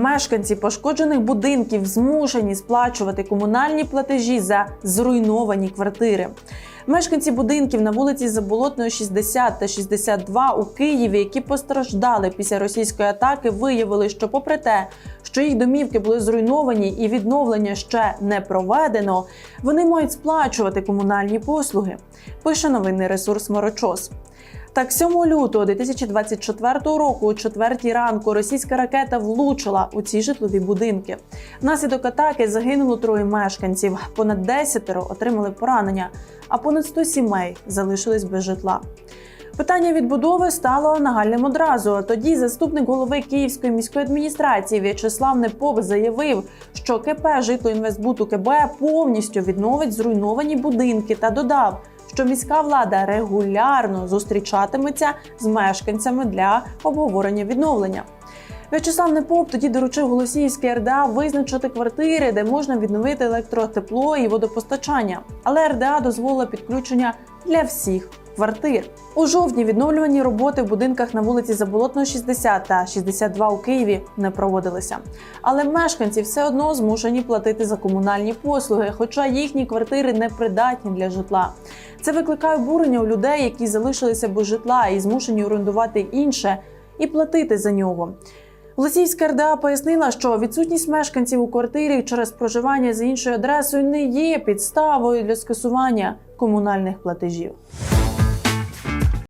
Мешканці пошкоджених будинків змушені сплачувати комунальні платежі за зруйновані квартири. Мешканці будинків на вулиці Заболотної 60 та 62 у Києві, які постраждали після російської атаки, виявили, що, попри те, що їх домівки були зруйновані і відновлення ще не проведено, вони мають сплачувати комунальні послуги. Пише новинний ресурс Морочос. Так, 7 лютого 2024 року, о 4 ранку, російська ракета влучила у ці житлові будинки. Внаслідок атаки загинуло троє мешканців. Понад 10 отримали поранення, а понад 100 сімей залишились без житла. Питання відбудови стало нагальним одразу. Тоді заступник голови Київської міської адміністрації В'ячеслав Непов заявив, що КП «Житлоінвестбуд УКБ повністю відновить зруйновані будинки та додав, що міська влада регулярно зустрічатиметься з мешканцями для обговорення відновлення. В'ячеслав Непоп тоді доручив Голосіївській РДА визначити квартири, де можна відновити електротепло і водопостачання. Але РДА дозволила підключення для всіх квартир. У жовтні відновлювані роботи в будинках на вулиці Заболотної 60 та 62 у Києві не проводилися. Але мешканці все одно змушені платити за комунальні послуги, хоча їхні квартири не придатні для житла. Це викликає обурення у людей, які залишилися без житла і змушені орендувати інше і платити за нього. Лосійська РДА пояснила, що відсутність мешканців у квартирі через проживання за іншою адресою не є підставою для скасування комунальних платежів.